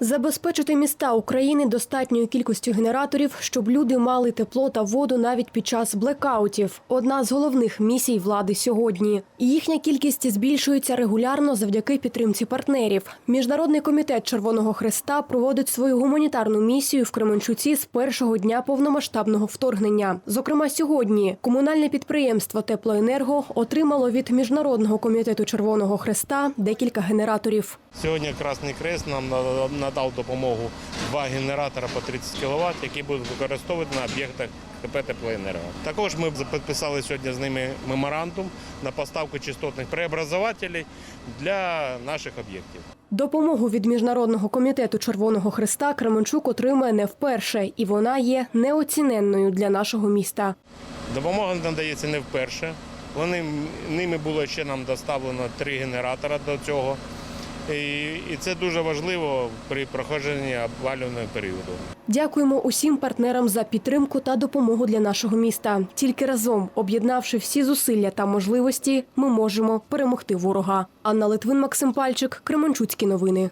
Забезпечити міста України достатньою кількістю генераторів, щоб люди мали тепло та воду навіть під час блекаутів. Одна з головних місій влади сьогодні. Їхня кількість збільшується регулярно завдяки підтримці партнерів. Міжнародний комітет Червоного Хреста проводить свою гуманітарну місію в Кременчуці з першого дня повномасштабного вторгнення. Зокрема, сьогодні комунальне підприємство Теплоенерго отримало від міжнародного комітету Червоного Хреста декілька генераторів. Сьогодні Красний Крест нам на- надав допомогу два генератора по 30 кВт, які будуть використовувати на об'єктах КП «Теплоенерго». Також ми підписали сьогодні з ними меморандум на поставку частотних преобразователів для наших об'єктів. Допомогу від міжнародного комітету Червоного Хреста Кременчук отримує не вперше, і вона є неоціненною для нашого міста. Допомога надається не вперше. Вони ними було ще нам доставлено три генератора до цього. І, це дуже важливо при проходженні опалювального періоду. Дякуємо усім партнерам за підтримку та допомогу для нашого міста. Тільки разом, об'єднавши всі зусилля та можливості, ми можемо перемогти ворога. Анна Литвин, Максим Пальчик, Кременчуцькі новини.